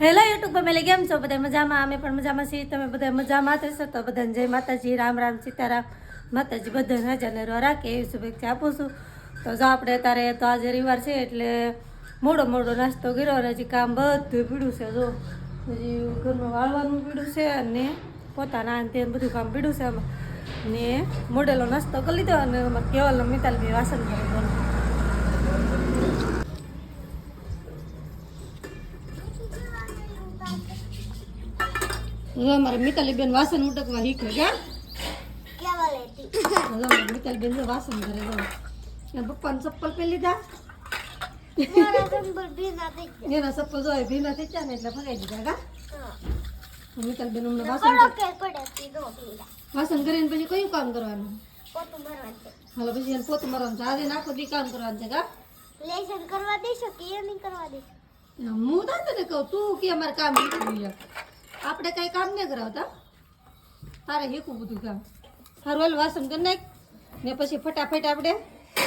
Hello YouTube family કેમ છો? બધા મજામાં? અમે પણ મજામાં છીએ. તમે બધા મજામાં થશો તો બધાને જય માતાજી, રામ રામ, સીતારામ. માતાજી બધાને હાજર ને રાખે એવી શુભેચ્છા આપું છું. તો જો આપણે અત્યારે તો આજે રવિવાર છે એટલે મોડો મોડો નાસ્તો કર્યો અને હજી કામ બધું પીડ્યું છે. જો હજી ઘરનું વાળવાનું પીડ્યું છે અને પોતાના અંતે બધું કામ પીડ્યું છે આમાં. ને મોડેલો નાસ્તો કરી લીધો અને કેવલ મિતાલ બી વાસણ કરી હવે અમારે મિતાલી બેન વાસણ ઉટકવા શીખે ક્યાં હવે મિતાલી બેન જો વાસણ કરે જો પપ્પાને ચપ્પલ પહેરી લીધા. એના ચપ્પલ જો ભીના થઈ ગયા ને એટલે ભગાઈ દીધા કા? મિતાલી બેન અમને વાસણ વાસણ કરીને પછી કયું કામ કરવાનું? હાલો પછી એને પોતું મારવાનું છે. આજે નાખો દી કામ કરવાનું છે કા? લેસન કરવા દેશો કે એ નહીં કરવા દેશો? હું તો તને કહું તું કે અમારે કામ શીખવું છે આપણે કઈ કામ નહીં કરાવતા. તારે હેકું બધું કામ. સારું હાલ વાસણ કરી નાખ. ને પછી ફટાફટ આપણે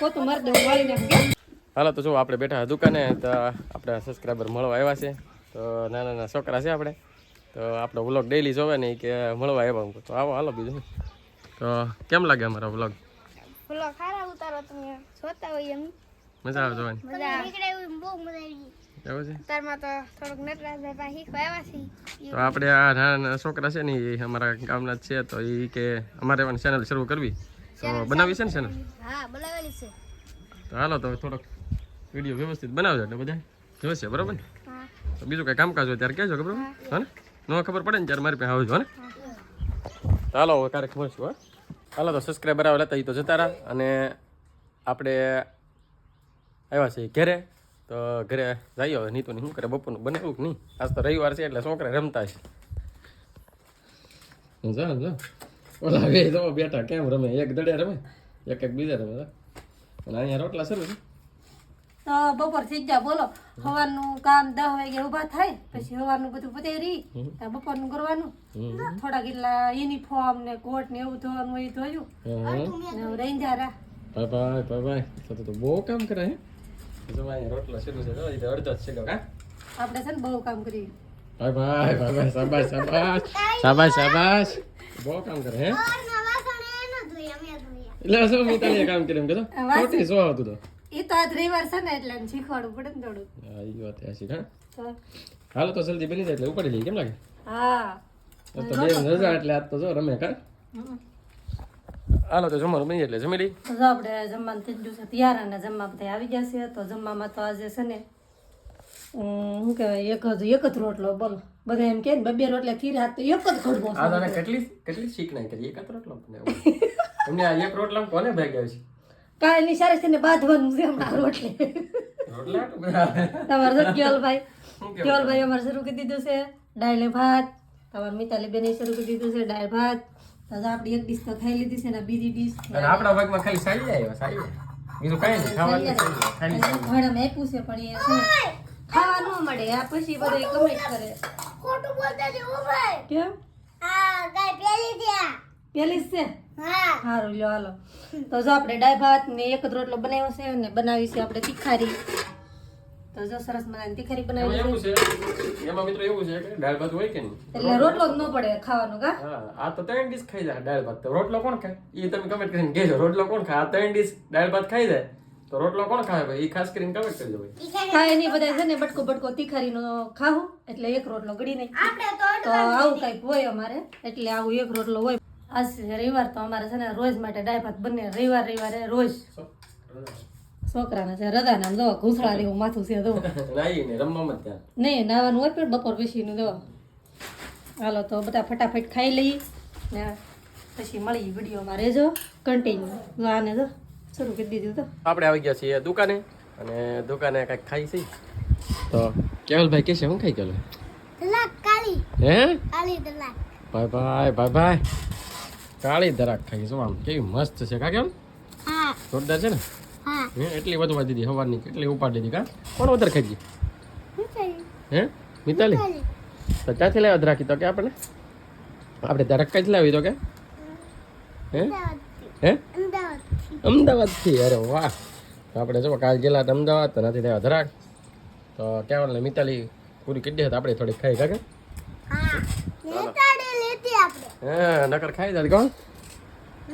પોતું મારી વાળી નાખ. હાલો તો જો આપણે બેઠા દુકાને તો આપણે સબસ્ક્રાઈબર મળવા આવ્યા છે. તો નાના નાના છોકરા છે આપણે. તો આપણો વ્લોગ ડેઈલી જોવે ને કે મળવા આવ્યા તો આવો હાલો બીજું. તો કેમ લાગે અમારો વ્લોગ બોલો ખારા ઉતારો તમે. જોતા હોય એમ. મજા આવે જોવાની. મજા નીકળે બહુ મજા આવી. એવું છે ઉતારમાં તો આપણે આ નાના છોકરા છે ને એ અમારા ગામના છે તો એ કે અમારે પણ ચેનલ શરૂ કરવી. તો બનાવી છે ને ચેનલ તો હાલો તો થોડોક વીડિયો વ્યવસ્થિત બનાવજો એટલે બધા જોશે બરોબર ને? તો બીજું કાંઈ કામકાજ હોય ત્યારે કહેજો ખબર બરોબર હા. ને? ન ખબર પડે ને ત્યારે મારી પાસે આવજો ને? હાલો હવે ક્યારેક મળશું હા? હાલો તો સબસ્ક્રાઈબર આવે લેતા એ તો જતા રહ્યા અને આપણે આવ્યા છીએ ઘરે. તો ઘરે જઈએ હવે નીતુની શું કરે બપોરનું બનાવ્યું કે નહીં? આજ તો રવિવાર છે એટલે છોકરા રમતા છે જા જા. ઓલા બે તો બેઠા કેમ રમે? એક દડે રમે એક એક બીજા રમે અને અહીંયા રોટલા શરૂ છે? તો બપોર થઈ ગયા બોલો. સવારનું કામ દસ વાગે ઊભા થાય પછી સવારનું બધું પતેરી ત્યાં બપોરનું કરવાનું. થોડા કેટલા યુનિફોર્મ ને કોટ ને એવું ધોવાનું એ ધોયું. હા ને હવે રહી જા રા. બાય બાય બાય તો બહુ કામ કરે હે? જો અહીંયા રોટલા છે જો એ અડધો જ છે કા આપણે છે ને બહુ કામ કરીએ. બાય બાય બાય બાય શાબાશ શાબાશ. શાબાશ શાબાશ. બહુ કામ કરે હે? એટલે શું કામ એમ કીધું ખોટી શું આવતું તો? એ તો આજ રવિવાર છે ને એટલે શીખવાડવું પડે ને થોડું હા એ વાત હશે હા? હાલો તો જલ્દી બની જાય એટલે ઉપાડી લઈએ કેમ લાગે? હા. તો તો બે રજા એટલે આજ તો જો રમે કા. હાલો તો જમવાનું બની એટલે જમી લઈ તો આપણે જમવાનું થઈ ગયું છે. તૈયાર અને જમવા બધા આવી જશે તો જમવામાં તો આજે છે ને શું કહેવાય એક જ એક જ રોટલો બોલો. બધા એમ કે ને બે રોટલા ખીર હાથ તો એક જ ખડબો આ તને કેટલી કેટલી શીખ નહીં કરી? એક જ રોટલો તમને આ એક રોટલા કોને ભાગ્યા છે? કાલની સારી છે ને બાંધવાનું છે હમણાં રોટલી. તમારે કેવલભાઈ કેવલભાઈ અમારે શરૂ કરી દીધું છે. ડાયલે ભાત. તમારે મિતાલી બેને શરૂ કરી દીધું છે ડાયલ ભાત. તો એક ડીશ તો ખાઈ લીધી છે ને બીજી ડીશ અને આપણા ભાગમાં ખાલી સાઈ આવ્યો સાઈ બીજું કઈ નહીં ખાવાનું ખાલી ઘણા આપ્યું છે પણ એ છે ને ખાવા ન મળે. આ પછી બધા કમેન્ટ કરે. ખોટું બોલતા છે ઓ ભાઈ! કેમ? હા ગાય પેલી ત્યાં પેલી છે? હા. સારું લ્યો હાલો. તો જો આપણે ડાય ભાત ને એક જ રોટલો બનાવ્યો છે અને બનાવી છે આપણે તીખારી. તો જો સરસ મજાની તીખારી બનાવી એવું છે એમાં મિત્રો એવું છે કે દાળ ભાત હોય કે નહીં? એટલે રોટલો? જ ન પડે ખાવાનું કા? હા આ તો ત્રણ ડીશ ખાઈ જાય દાળ ભાત. તો રોટલો કોણ ખાય? એ તમે કમેન્ટ કરીને કહેજો રોટલો કોણ ખાય? આ ત્રણ ડીશ દાળ ભાત ખાઈ જાય તો રોટલો કોણ ખાય ભાઈ? એ ખાસ કરીને કમેન્ટ કરજો ભાઈ. ખાય નહીં બધા છે ને બટકો બટકો તીખારીનો ખાવું એટલે એક રોટલો ગળી નહીં આપણે તો તો આવું કંઈક હોય અમારે એટલે આવું એક રોટલો હોય. આજ રવિવાર તો અમારે છે ને રોજ માટે દાળ ભાત બંને રવિવાર રવિવારે રોજ. છોકરાને છે રજાના દો ઘૂંસળા જેવું માથું છે દો નાઈને રમવામાં ત્યાં નહીં નાવાનું હોય પણ બપોર પછીનું દો હાલો તો બધા ફટાફટ ખાઈ લઈ ને પછી મળી વિડીયોમાં. રહેજો કન્ટિન્યુ જો આને જો શરૂ કરી દીધું તો. આપણે આવી ગયા છીએ દુકાને અને દુકાને કંઈક ખાઈ છે. તો કેવલભાઈ કે છે હું ખાઈ કાળી. હે? ભાઈ ભાઈ ભાઈ ભાઈ. કાળી દરાક ખાઈ શું આમ કેવી મસ્ત છે કા કેમ? હા. જોરદાર છે ને? હા. હે એટલી વધુ વાળી દીધી સવારની કેટલી ઉપાડી દીધી કા? કોણ વધારે ખાઈ ગઈ? હે મિતાલી? તો ત્યાંથી લાવ્યા રાખી તો કે આપણે આપણે દરક જ લાવી તો કે? હે? હે? અમદાવાદ અમદાવાદથી? અરે વાહ. તો આપણે જો કાલ ગયેલા હતા અમદાવાદ તો નથી લેવા ધરાક. તો કેવલ ને મિતાલી પૂરી કરી હતી તો આપણે થોડીક ખાઈ કાકા હા. નકર ખાઈ દે કોણ?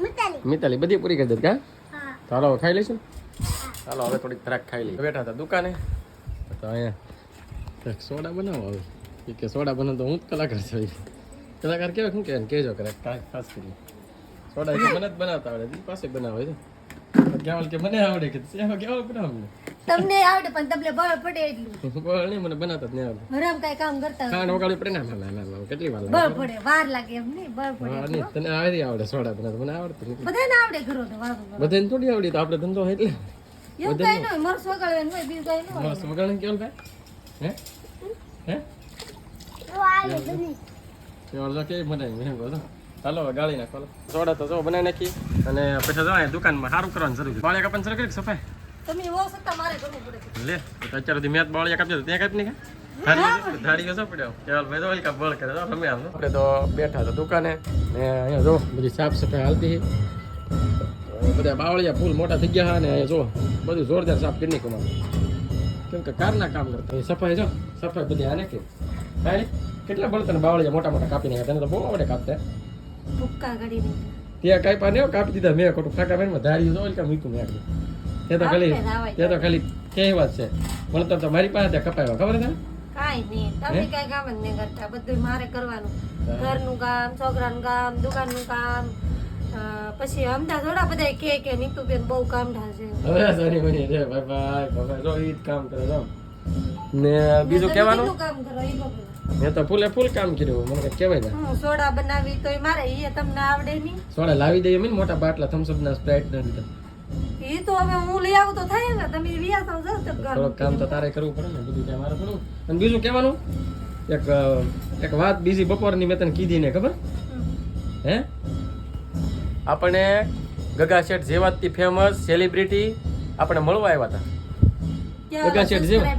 મિતાલી. મિતાલી બધી પૂરી કરી દે કા? ચાલો ખાઈ લઈશું. ચાલો હવે થોડીક ખરાક ખાઈ લઈએ. બેઠા હતા દુકાને. તો અહીંયા સોડા બનાવો હવે. એ કે સોડા બનાવ તો હું જ કલાકાર છું. કલાકાર કેવા શું કે કહેજો કરે ખાસ કરી. સોડા તો મને જ બનાવતા આવડે. પાસે બનાવે છે. કેવલ કે મને આવડે કે એમાં કેવલ બનાવ? તમને આવડે પણ તમને બળ પડે એટલું. બોલ નહીં મને બનાવતા જ નહીં આવડે. હરામ કઈ કામ કરતા ખાંડ વગાડી પડે ને? ના ના ના કેટલી વાર બળ લાગે? પડે વાર લાગે એમ નહીં? બળ પડે તને આવડી આવડે સોડા બનાવતા. મને આવડતું નથી. બધાને આવડે ઘરો તો બધાને થોડી આવડી તો આપણે ધંધો હોય એટલે. એવું કઈ ન હોય મરસ વગાડવાનું હોય બીજું કઈ ન હોય. હે? હે? ગાળી નાખો સોડા તો જો બનાવી નાખી. અને પછી જો દુકાનમાં સારું કરવાનું જરૂર કર્યું બાળિયા કાપવાનું શરૂ કરી સફાઈ? તમે એવો સત્તા મારે કરવું પડે? લે તો સુધી મેં બાળિયા કાપી દીધા. ત્યાં કાપી નહીં આપણે તો બેઠા હતા દુકાને. ને અહીંયા જો બધી સાફ સફાઈ હાલતી બધા બાવળિયા ફૂલ મોટા થઈ ગયા છે ને જો બધું જોરદાર સાફ કરી નાખ્યું કેમ કે કારના કામ કરતા. સફાઈ જો સફાઈ બધી આને કે. કાંઈ કેટલા બળતણ બાવળિયા મોટા મોટા કાપી નાખ્યા તને તો બહુ આવડે કાપતા. ત્યાં કાંઈ પાને કાપી દીધા મેં ખોટું ફાકા મેં ધારી જો કે મૂક્યું મેં તે તો ખાલી તે તો ખાલી કહેવત છે. વળતર તો મારી પાસે કપાવ્યા ખબર છે કાઈ નહીં. તમે કઈ કામ જ નહીં કરતા. બધું મારે કરવાનું. ઘરનું કામ છોકરાનું કામ દુકાનનું કામ. પછી અમદાવાદ થોડા બધા કે કે નીતુબેન બહુ કામ છે હવે સારી બની છે બાય બાય ભાઈ જો ઈ કામ કરે જો. ને બીજું કહેવાનું? કામ કરો ઈ. મેં તો ફૂલે ફૂલ કામ કર્યું મને કહેવાય ને. હું સોડા બનાવી તો મારે એ તમને આવડે નહીં. સોડા લાવી દઈએ મને મોટા બાટલા થમ્સઅપ ના સ્પ્રાઇટ ના લીધા. એ તો હવે હું લઈ આવું તો થાય ને તમે વ્યાસ આવો જાઓ તો કામ તો તારે કરવું પડે ને બધું ત્યાં મારે થોડું અને બીજું કહેવાનું? એક એક વાત બીજી બપોરની મેં તને કીધી ને ખબર? હે? આપણે ગગા શેઠ જેવાથી ફેમસ સેલિબ્રિટી આપણે મળવા આવ્યા હતા. ગગા શેઠ જેવા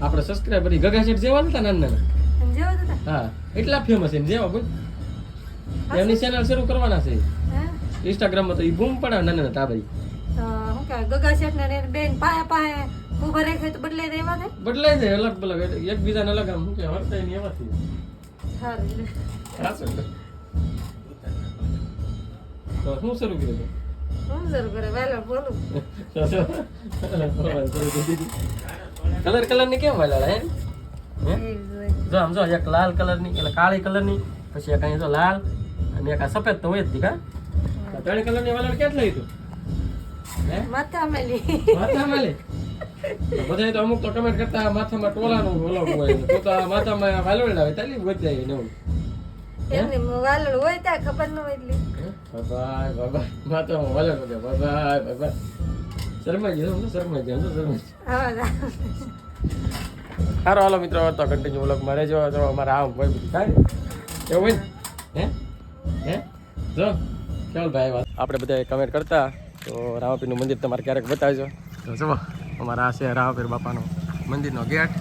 આપણે સબસ્ક્રાઈબર ગગા શેઠ જેવા હતા નાના નાના. જેવા હા એટલા ફેમસ એમ જેવા બોલ એમની ચેનલ શરૂ કરવાના છે. ઇન્સ્ટાગ્રામ ઇન્સ્ટાગ્રામમાં તો એ બૂમ પડાવે નાના નાના તાબરી ગગા શેઠ ને બેન પાયા પાયા ઊભા રાખે તો બદલાઈ દે એમાં બદલાઈ જાય અલગ અલગ એકબીજાને અલગ આમ શું કે વર્તાય ને એવાથી. સારું તો શું શરૂ કર્યું કલર કલરની કેમ વાલા હે? જ આમ જો એક લાલ કલરની એટલે કાળી કલરની પછી એક અહીંયા જો લાલ અને એક આ સફેદ તો હોય જ કા ત્રણ કલરની વાલળ ક્યાંથી લઈ તું હે? માથા મેલી માથામાં લે બધાય તો અમુક તો કમેન્ટ કરતા માથામાં ટોલાનું ઓલો હોય. તું તો આ માથામાં વાલોળ લાવે તાલી જાય ને એમની વાલળ હોય ત્યાં ખબર ન હોય એટલી. બાય બાય માથામાં વાલોળ વગે બાય બાય શરમાઈ ગયો હું શરમાઈ ગયો હું ગયો આવા જ. સારો હાલો મિત્રો તો કન્ટિન્યુ વ્લોગમાં રહેજો તો અમારે આવું ભાઈ બધું થાય એવું હોય હે હે જો ચાલ ભાઈ વાત આપણે બધા કમેન્ટ કરતા તો રાવાપીરનું મંદિર તમારે ક્યારેક બતાવજો તો જુઓ અમારા આ છે રાવાપીર બાપાનું મંદિરનો ગેટ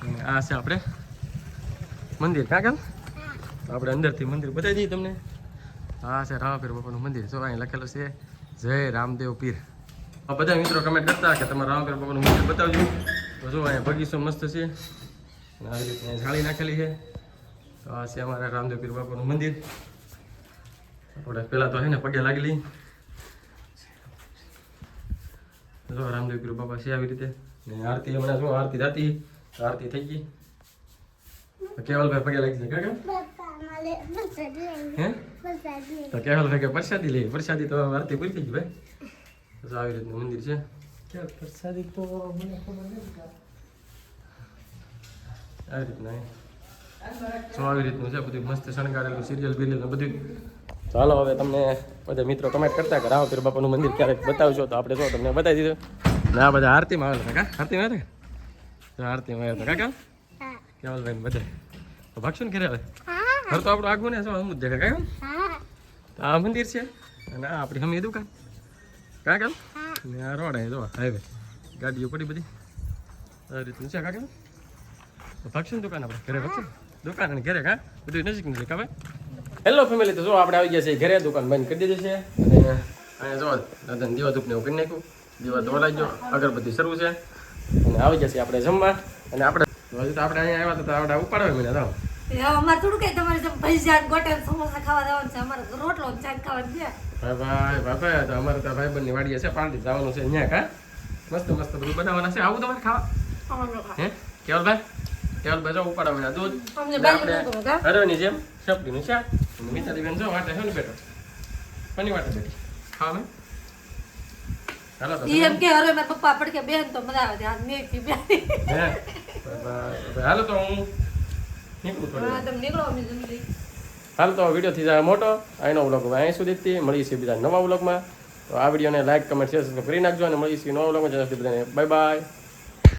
અને આ છે આપણે મંદિર કાં કેમ આપણે અંદરથી મંદિર બતાવી દઈએ તમને આ છે રામાપીર બાપાનું મંદિર. જો, અહીં લખેલું છે, જય રામદેવ પીર. બધા મિત્રો કમેન્ટ કરતા કે તમારે રામપીર બાપાનું મંદિર બતાવજો. તો જો, અહીંયા બગીચો મસ્ત છે. આવી રીતે જાળી નાખેલી છે. તો આ છે રામદેવ પીર બાપાનું મંદિર. આપણે પહેલાં તો હે ને પગે લાગેલી. જો, રામદેવ પીર બાપા છે આવી રીતે. આરતી હમણાં જો, આરતી જાતી. આરતી થઈ ગઈ. કેવલભાઈ પગે લાગી છે કાકા હે? તો લઈ ભાઈ કે પ્રસાદી લઈ પ્રસાદી તો આરતી પૂરી થઈ ગઈ ભાઈ. તો આવી રીતનું મંદિર છે. ક્યાં પ્રસાદી તો મને ખબર નથી આવી રીતના તો આવી રીતનું છે? બધું મસ્ત શણગારેલું સિરિયલ બિરિયલ બધું. ચાલો હવે તમને બધા મિત્રો કમેન્ટ કરતા કે રામપીર બાપાનું મંદિર ક્યારેક બતાવજો. તો આપણે જો તમને બતાવી દીધું. ના બધા આરતીમાં આવેલા કાકા આરતીમાં આવ્યા? તો આરતીમાં આવ્યા હતા કાકા હા. કેવલભાઈ બધા તો ભાગશું ને ઘરે હવે? ઘર તો આપણું આગું ને શું જ દેખાય કાકા તો આ મંદિર છે. અને આ આપણી હમી દુકાન. કાકા કેમ ને આ રોડ અહીં જો હાઈવે ગાડીઓ પડી બધી. આ રીતનું છે કાકા તો ભાગશું ને દુકાન આપણે ઘરે ભાગશું દુકાન અને ઘરે કા? બધું નજીક નજીક હવે હેલો ફેમિલી તો જો આપણે આવી ગયા છે ઘરે. દુકાન બંધ કરી દીધી છે. અને અહીંયા જો દાદાને દીવા ધૂપને એવું કરી નાખ્યું. દીવા ધોલાઈ ગયો અગરબત્તી શરૂ છે. અને આવી ગયા છે આપણે જમવા. અને આપણે હજુ તો આપણે અહીંયા આવ્યા તો આપણે ઉપાડવા મને તો. અમારે થોડું કઈ તમારે ભાઈ ભજીયા ને સમોસા ખાવા જવાનું છે અમારે રોટલો ને શાક છે. ભાઈ ભાઈ ભાઈ ભાઈ તો અમારે તો ભાઈ બંને વાડીએ છે પાર્ટી જવાનું છે અહીંયા કા મસ્ત મસ્ત બધું બનાવવાના છે. આવું તમારે ખાવા? હે? કેવલભાઈ કેવલભાઈ જો ઉપાડવા મને દૂધ. અમને ને બાજુ આપણે ન ગમે, કા? હરવાની જેમ સપડીનું શાક મિતાલી બેન જો વાટે છે ને બેઠો? કોની વાટે બેઠી. ખાવા મેં હાલો તો ઈ એમ કે અરે મારા પપ્પા પડકે બેન તો મજા આવે મેં હાલો તો હું હાલ તો વીડિયો થી જાય મોટો. અહીંનો વ્લોગ અહીં સુધી મળીશું. બીજા નવા વ્લોગમાં. તો આ વિડીયોને લાઈક કમેન્ટ શેર કરી નાખજો અને મળી છીએ નવા વ્લોગમાં. બધાને બાય બાય